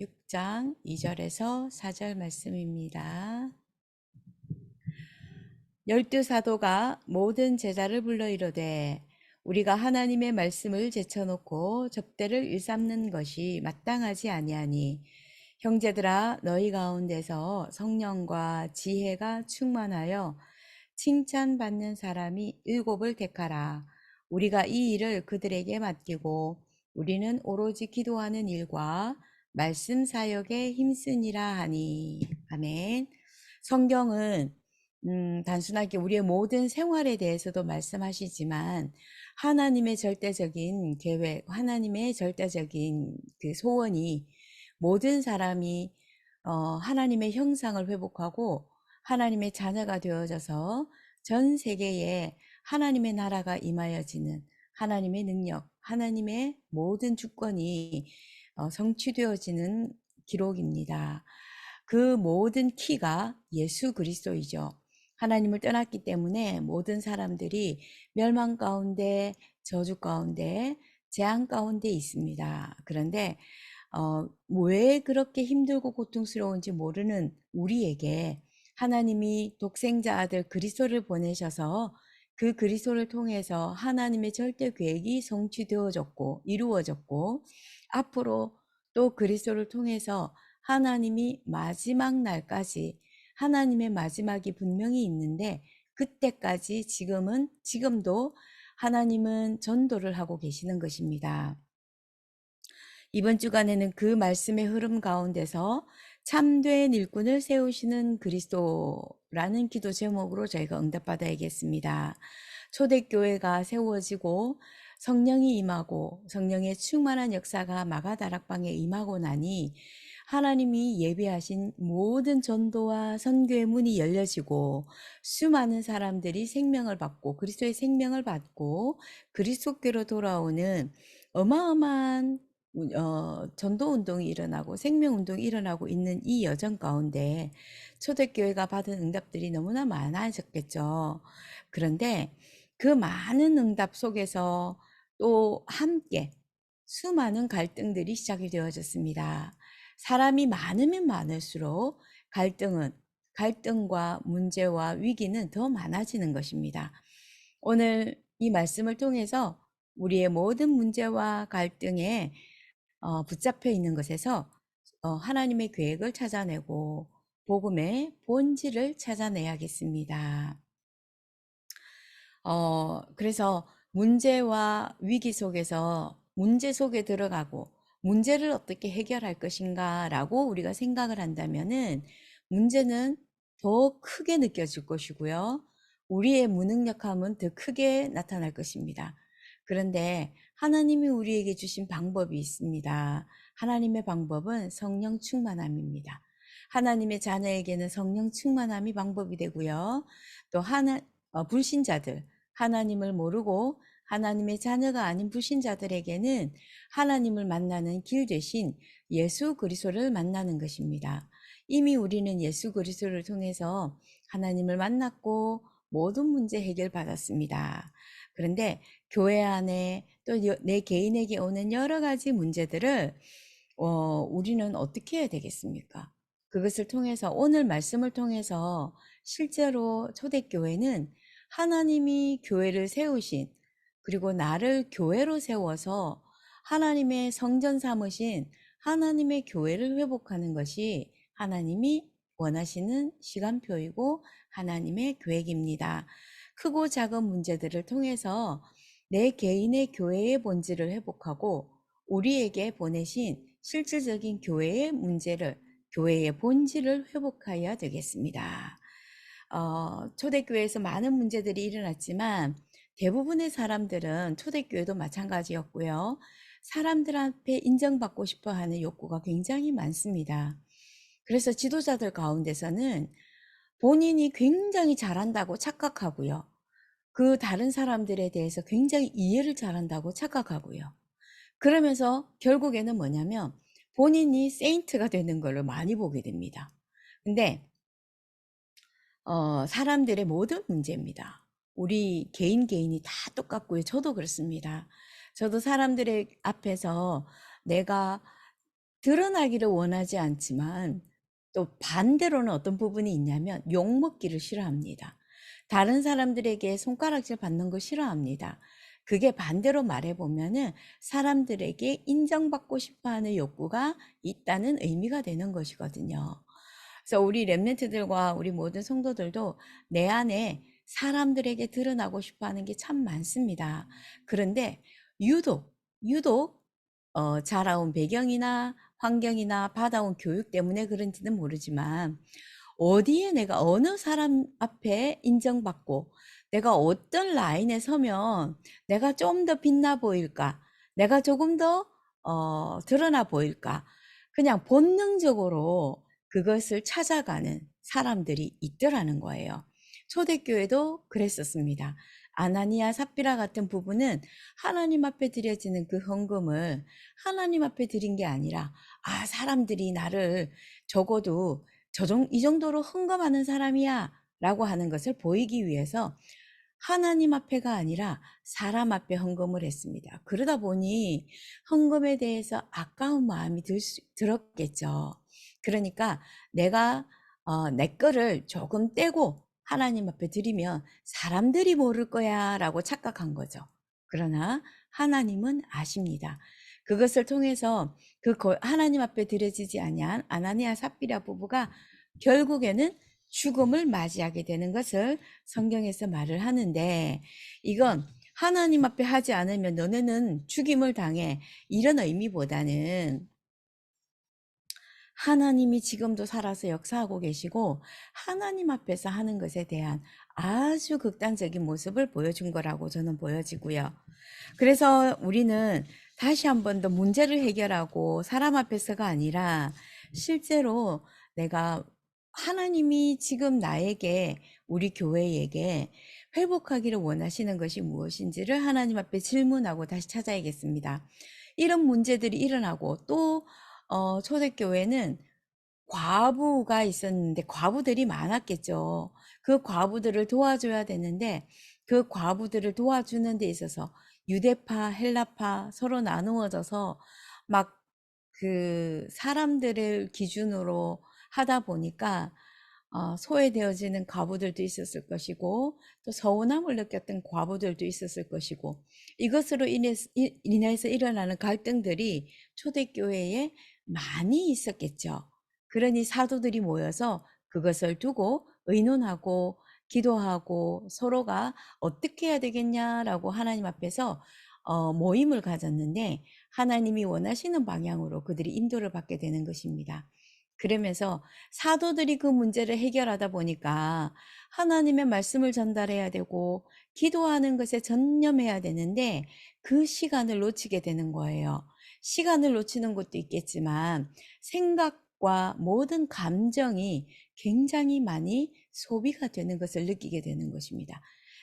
6장 2절에서 4절 말씀입니다. 열두 사도가 모든 제자를 불러 이르되 우리가 하나님의 말씀을 제쳐놓고 접대를 일삼는 것이 마땅하지 아니하니 형제들아 너희 가운데서 성령과 지혜가 충만하여 칭찬받는 사람이 일곱을 택하라. 우리가 이 일을 그들에게 맡기고 우리는 오로지 기도하는 일과 말씀 사역에 힘쓰니라 하니. 아멘. 성경은 음, 단순하게 우리의 모든 생활에 대해서도 말씀하시지만 하나님의 절대적인 계획, 하나님의 절대적인 그 소원이 모든 사람이 어, 하나님의 형상을 회복하고 하나님의 자녀가 되어져서 전 세계에 하나님의 나라가 임하여지는 하나님의 능력, 하나님의 모든 주권이 어, 성취되어지는 기록입니다. 그 모든 키가 예수 그리스도이죠. 하나님을 떠났기 때문에 모든 사람들이 멸망 가운데, 저주 가운데, 재앙 가운데 있습니다. 그런데 어, 왜 그렇게 힘들고 고통스러운지 모르는 우리에게 하나님이 독생자 아들 그리스도를 보내셔서 그 그리스도를 통해서 하나님의 절대 계획이 성취되어졌고 이루어졌고 앞으로 또 그리스도를 통해서 하나님이 마지막 날까지 하나님의 마지막이 분명히 있는데 그때까지 지금은 지금도 하나님은 전도를 하고 계시는 것입니다. 이번 주간에는 그 말씀의 흐름 가운데서 참된 일꾼을 세우시는 그리스도라는 기도 제목으로 저희가 응답받아야겠습니다. 초대교회가 세워지고 성령이 임하고 성령의 충만한 역사가 마가 다락방에 임하고 나니 하나님이 예비하신 모든 전도와 선교의 문이 열려지고 수많은 사람들이 생명을 받고 그리스도의 생명을 받고 그리스도께로 돌아오는 어마어마한 어, 전도 운동이 일어나고 생명 운동이 일어나고 있는 이 여정 가운데 초대교회가 받은 응답들이 너무나 많아졌겠죠. 그런데 그 많은 응답 속에서 또 함께 수많은 갈등들이 시작이 되어졌습니다. 사람이 많으면 많을수록 갈등은 갈등과 문제와 위기는 더 많아지는 것입니다. 오늘 이 말씀을 통해서 우리의 모든 문제와 갈등에 어, 붙잡혀 있는 것에서 어, 하나님의 계획을 찾아내고 복음의 본질을 찾아내야겠습니다. 어, 그래서 문제와 위기 속에서 문제 속에 들어가고 문제를 어떻게 해결할 것인가 라고 우리가 생각을 한다면은 문제는 더 크게 느껴질 것이고요. 우리의 무능력함은 더 크게 나타날 것입니다. 그런데 하나님이 우리에게 주신 방법이 있습니다. 하나님의 방법은 성령 충만함입니다. 하나님의 자녀에게는 성령 충만함이 방법이 되고요. 또 하나 어, 불신자들 하나님을 모르고 하나님의 자녀가 아닌 불신자들에게는 하나님을 만나는 길 대신 예수 그리스도를 만나는 것입니다. 이미 우리는 예수 그리스도를 통해서 하나님을 만났고 모든 문제 해결 받았습니다. 그런데 교회 안에 또 내 개인에게 오는 여러 가지 문제들을 어, 우리는 어떻게 해야 되겠습니까? 그것을 통해서 오늘 말씀을 통해서 실제로 초대교회는 하나님이 교회를 세우신 그리고 나를 교회로 세워서 하나님의 성전 삼으신 하나님의 교회를 회복하는 것이 하나님이 원하시는 시간표이고 하나님의 계획입니다. 크고 작은 문제들을 통해서 내 개인의 교회의 본질을 회복하고 우리에게 보내신 실질적인 교회의 문제를 교회의 본질을 회복하여야 되겠습니다. 어, 초대교회에서 많은 문제들이 일어났지만 대부분의 사람들은 초대교회도 마찬가지였고요. 사람들 앞에 인정받고 싶어 하는 욕구가 굉장히 많습니다. 그래서 지도자들 가운데서는 본인이 굉장히 잘한다고 착각하고요. 그 다른 사람들에 대해서 굉장히 이해를 잘한다고 착각하고요. 그러면서 결국에는 뭐냐면 본인이 세인트가 되는 걸로 많이 보게 됩니다. 근데 어, 사람들의 모든 문제입니다. 우리 개인 개인이 다 똑같고요. 저도 그렇습니다. 저도 사람들의 앞에서 내가 드러나기를 원하지 않지만 또 반대로는 어떤 부분이 있냐면 욕먹기를 싫어합니다. 다른 사람들에게 손가락질 받는 거 싫어합니다. 그게 반대로 말해보면은 사람들에게 인정받고 싶어 하는 욕구가 있다는 의미가 되는 것이거든요. 그래서 우리 랩멘트들과 우리 모든 성도들도 내 안에 사람들에게 드러나고 싶어 하는 게 참 많습니다. 그런데 유독, 유독, 어, 자라온 배경이나 환경이나 받아온 교육 때문에 그런지는 모르지만 어디에 내가 어느 사람 앞에 인정받고 내가 어떤 라인에 서면 내가 좀 더 빛나 보일까? 내가 조금 더 어, 드러나 보일까? 그냥 본능적으로 그것을 찾아가는 사람들이 있더라는 거예요. 초대교회도 그랬었습니다. 아나니아 삽비라 같은 부부는 하나님 앞에 드려지는 그 헌금을 하나님 앞에 드린 게 아니라 아 사람들이 나를 적어도 저 정, 이 정도로 헌금하는 사람이야 라고 하는 것을 보이기 위해서 하나님 앞에가 아니라 사람 앞에 헌금을 했습니다. 그러다 보니 헌금에 대해서 아까운 마음이 들 수, 들었겠죠. 그러니까 내가 어, 내 거를 조금 떼고 하나님 앞에 드리면 사람들이 모를 거야 라고 착각한 거죠. 그러나 하나님은 아십니다. 그것을 통해서 그 하나님 앞에 드려지지 아니한 아나니아 삽비라 부부가 결국에는 죽음을 맞이하게 되는 것을 성경에서 말을 하는데 이건 하나님 앞에 하지 않으면 너네는 죽임을 당해 이런 의미보다는 하나님이 지금도 살아서 역사하고 계시고 하나님 앞에서 하는 것에 대한 아주 극단적인 모습을 보여준 거라고 저는 보여지고요. 그래서 우리는 다시 한 번 더 문제를 해결하고 사람 앞에서가 아니라 실제로 내가 하나님이 지금 나에게 우리 교회에게 회복하기를 원하시는 것이 무엇인지를 하나님 앞에 질문하고 다시 찾아야겠습니다. 이런 문제들이 일어나고 또 어, 초대교회는 과부가 있었는데 과부들이 많았겠죠. 그 과부들을 도와줘야 되는데 그 과부들을 도와주는 데 있어서 유대파, 헬라파 서로 나누어져서 막 그 사람들을 기준으로 하다 보니까 어, 소외되어지는 과부들도 있었을 것이고 또 서운함을 느꼈던 과부들도 있었을 것이고 이것으로 인해서, 인해서 일어나는 갈등들이 초대교회에 많이 있었겠죠. 그러니 사도들이 모여서 그것을 두고 의논하고 기도하고 서로가 어떻게 해야 되겠냐라고 하나님 앞에서 어, 모임을 가졌는데 하나님이 원하시는 방향으로 그들이 인도를 받게 되는 것입니다. 그러면서 사도들이 그 문제를 해결하다 보니까 하나님의 말씀을 전달해야 되고 기도하는 것에 전념해야 되는데 그 시간을 놓치게 되는 거예요. 시간을 놓치는 것도 있겠지만 생각과 모든 감정이 굉장히 많이 소비가 되는 것을 느끼게 되는 것입니다.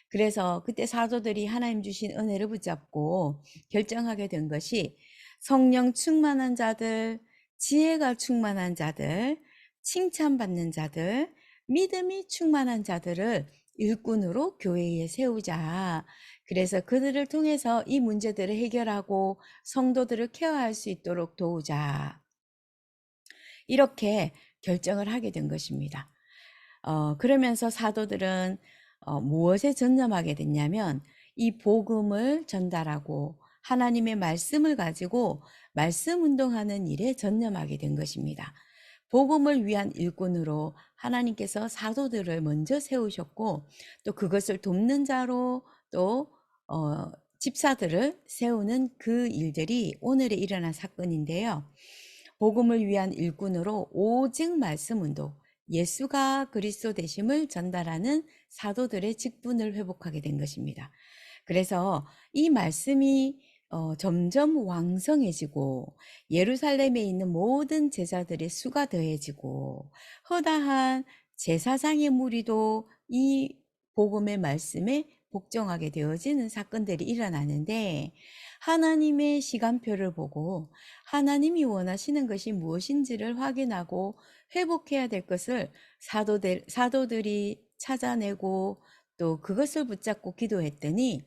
그래서 그때 사도들이 하나님 주신 은혜를 붙잡고 결정하게 된 것이 성령 충만한 자들, 지혜가 충만한 자들, 칭찬받는 자들, 믿음이 충만한 자들을 일꾼으로 교회에 세우자. 그래서 그들을 통해서 이 문제들을 해결하고 성도들을 케어할 수 있도록 도우자. 이렇게 결정을 하게 된 것입니다. 어, 그러면서 사도들은 어, 무엇에 전념하게 됐냐면 이 복음을 전달하고 하나님의 말씀을 가지고 말씀 운동하는 일에 전념하게 된 것입니다. 복음을 위한 일꾼으로 하나님께서 사도들을 먼저 세우셨고 또 그것을 돕는 자로 또 어, 집사들을 세우는 그 일들이 오늘에 일어난 사건인데요. 복음을 위한 일꾼으로 오직 말씀 운동, 예수가 그리스도 되심을 전달하는 사도들의 직분을 회복하게 된 것입니다. 그래서 이 말씀이 어, 점점 왕성해지고 예루살렘에 있는 모든 제자들의 수가 더해지고 허다한 제사장의 무리도 이 복음의 말씀에 복종하게 되어지는 사건들이 일어나는데 하나님의 시간표를 보고 하나님이 원하시는 것이 무엇인지를 확인하고 회복해야 될 것을 사도들, 사도들이 찾아내고 또 그것을 붙잡고 기도했더니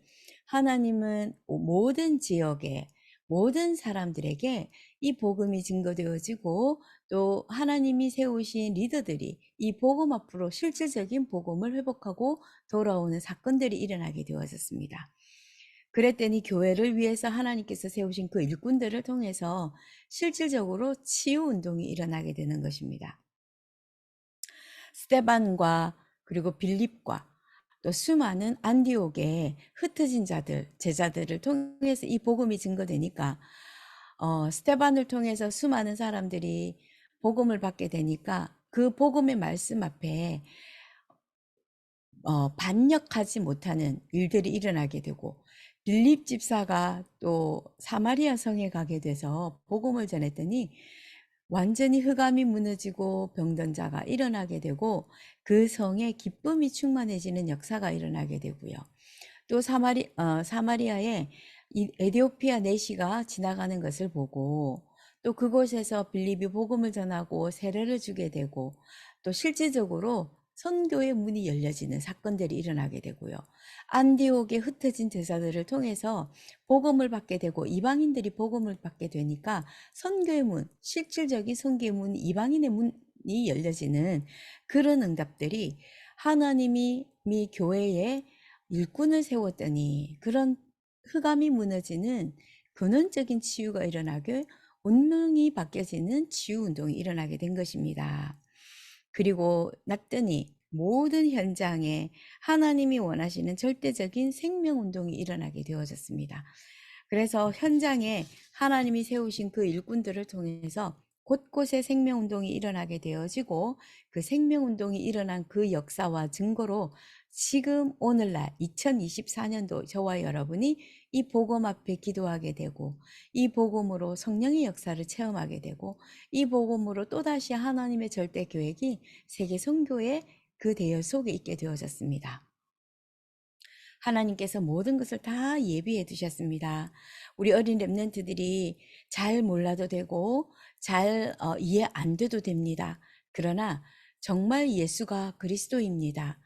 하나님은 모든 지역에 모든 사람들에게 이 복음이 증거되어지고 또 하나님이 세우신 리더들이 이 복음 앞으로 실질적인 복음을 회복하고 돌아오는 사건들이 일어나게 되어졌습니다. 그랬더니 교회를 위해서 하나님께서 세우신 그 일꾼들을 통해서 실질적으로 치유 운동이 일어나게 되는 것입니다. 스테반과 그리고 빌립과 또 수많은 안디옥의 흩어진 자들, 제자들을 통해서 이 복음이 증거되니까 어, 스테반을 통해서 수많은 사람들이 복음을 받게 되니까 그 복음의 말씀 앞에 어, 반역하지 못하는 일들이 일어나게 되고 빌립 집사가 또 사마리아 성에 가게 돼서 복음을 전했더니 완전히 흑암이 무너지고 병든 자가 일어나게 되고 그 성에 기쁨이 충만해지는 역사가 일어나게 되고요. 또 사마리, 어, 사마리아에 이 에디오피아 내시가 지나가는 것을 보고 또 그곳에서 빌립이 복음을 전하고 세례를 주게 되고 또 실질적으로 선교의 문이 열려지는 사건들이 일어나게 되고요. 안디옥에 흩어진 제자들을 통해서 복음을 받게 되고 이방인들이 복음을 받게 되니까 선교의 문, 실질적인 선교의 문, 이방인의 문이 열려지는 그런 응답들이 하나님이 미 교회에 일꾼을 세웠더니 그런 흑암이 무너지는 근원적인 치유가 일어나게 운명이 바뀌어지는 치유 운동이 일어나게 된 것입니다. 그리고 났더니 모든 현장에 하나님이 원하시는 절대적인 생명 운동이 일어나게 되어졌습니다. 그래서 현장에 하나님이 세우신 그 일꾼들을 통해서 곳곳에 생명 운동이 일어나게 되어지고 그 생명 운동이 일어난 그 역사와 증거로 지금 오늘날 2024년도 저와 여러분이 이 복음 앞에 기도하게 되고 이 복음으로 성령의 역사를 체험하게 되고 이 복음으로 또다시 하나님의 절대 계획이 세계 선교의 그 대열 속에 있게 되어졌습니다. 하나님께서 모든 것을 다 예비해 두셨습니다. 우리 어린 랩런트들이 잘 몰라도 되고 잘 어, 이해 안 돼도 됩니다. 그러나 정말 예수가 그리스도입니다.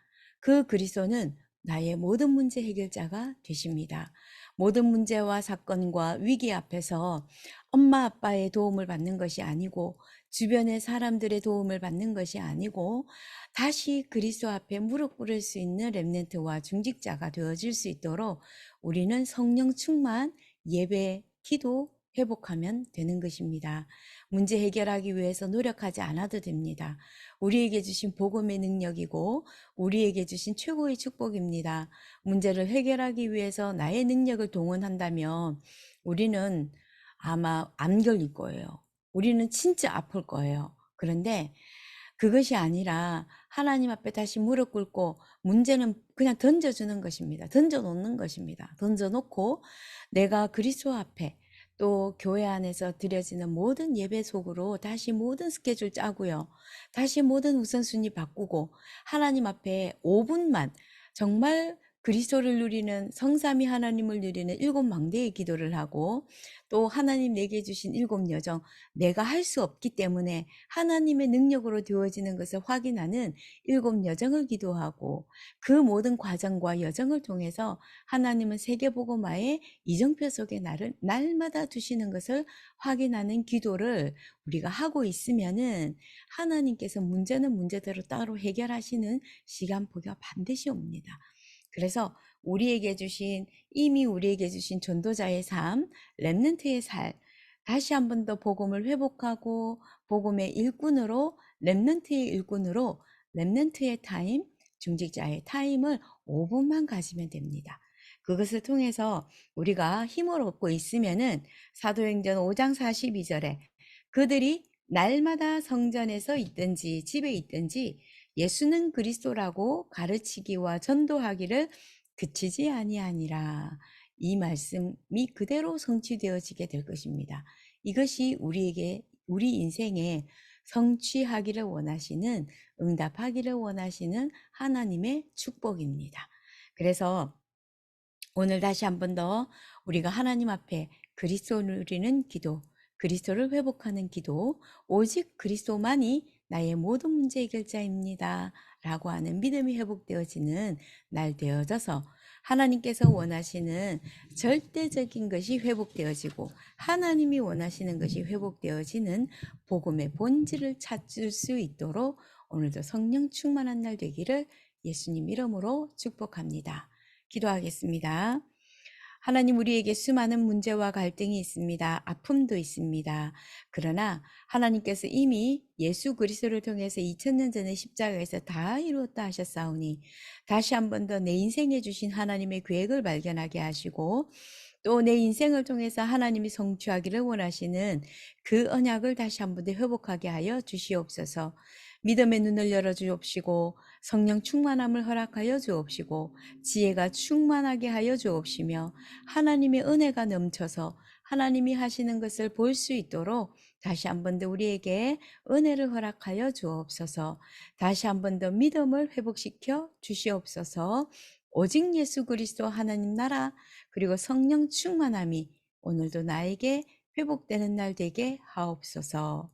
그 그리스도는 나의 모든 문제 해결자가 되십니다. 모든 문제와 사건과 위기 앞에서 엄마 아빠의 도움을 받는 것이 아니고 주변의 사람들의 도움을 받는 것이 아니고 다시 그리스도 앞에 무릎 꿇을 수 있는 렘넨트와 중직자가 되어질 수 있도록 우리는 성령 충만 예배, 기도, 회복하면 되는 것입니다. 문제 해결하기 위해서 노력하지 않아도 됩니다. 우리에게 주신 복음의 능력이고 우리에게 주신 최고의 축복입니다. 문제를 해결하기 위해서 나의 능력을 동원한다면 우리는 아마 암 걸릴 거예요. 우리는 진짜 아플 거예요. 그런데 그것이 아니라 하나님 앞에 다시 무릎 꿇고 문제는 그냥 던져주는 것입니다. 던져놓는 것입니다. 던져놓고 내가 그리스도 앞에 또 교회 안에서 드려지는 모든 예배 속으로 다시 모든 스케줄 짜고요. 다시 모든 우선순위 바꾸고 하나님 앞에 5분만 정말 그리스도를 누리는 성삼위 하나님을 누리는 일곱 망대의 기도를 하고 또 하나님 내게 주신 일곱 여정 내가 할 수 없기 때문에 하나님의 능력으로 되어지는 것을 확인하는 일곱 여정을 기도하고 그 모든 과정과 여정을 통해서 하나님은 세계복음화의 이정표 속에 나를 날마다 두시는 것을 확인하는 기도를 우리가 하고 있으면은 하나님께서 문제는 문제대로 따로 해결하시는 시간표가 반드시 옵니다. 그래서 우리에게 주신 이미 우리에게 주신 전도자의 삶, 렘넌트의 살 다시 한 번 더 복음을 회복하고 복음의 일꾼으로 렘넌트의 일꾼으로 렘넌트의 타임, 중직자의 타임을 5분만 가지면 됩니다. 그것을 통해서 우리가 힘을 얻고 있으면은 사도행전 5장 42절에 그들이 날마다 성전에서 있든지 집에 있든지 예수는 그리스도라고 가르치기와 전도하기를 그치지 아니하니라. 이 말씀이 그대로 성취되어지게 될 것입니다. 이것이 우리에게 우리 인생에 성취하기를 원하시는 응답하기를 원하시는 하나님의 축복입니다. 그래서 오늘 다시 한 번 더 우리가 하나님 앞에 그리스도를 누리는 기도, 그리스도를 회복하는 기도, 오직 그리스도만이 나의 모든 문제 해결자입니다. 라고 하는 믿음이 회복되어지는 날 되어져서 하나님께서 원하시는 절대적인 것이 회복되어지고 하나님이 원하시는 것이 회복되어지는 복음의 본질을 찾을 수 있도록 오늘도 성령 충만한 날 되기를 예수님 이름으로 축복합니다. 기도하겠습니다. 하나님 우리에게 수많은 문제와 갈등이 있습니다. 아픔도 있습니다. 그러나 하나님께서 이미 예수 그리스도를 통해서 2000년 전에 십자가에서 다 이루었다 하셨사오니 다시 한 번 더 내 인생에 주신 하나님의 계획을 발견하게 하시고 또 내 인생을 통해서 하나님이 성취하기를 원하시는 그 언약을 다시 한 번 더 회복하게 하여 주시옵소서. 믿음의 눈을 열어 주옵시고 성령 충만함을 허락하여 주옵시고 지혜가 충만하게 하여 주옵시며 하나님의 은혜가 넘쳐서 하나님이 하시는 것을 볼 수 있도록 다시 한 번 더 우리에게 은혜를 허락하여 주옵소서. 다시 한 번 더 믿음을 회복시켜 주시옵소서. 오직 예수 그리스도 하나님 나라 그리고 성령 충만함이 오늘도 나에게 회복되는 날 되게 하옵소서.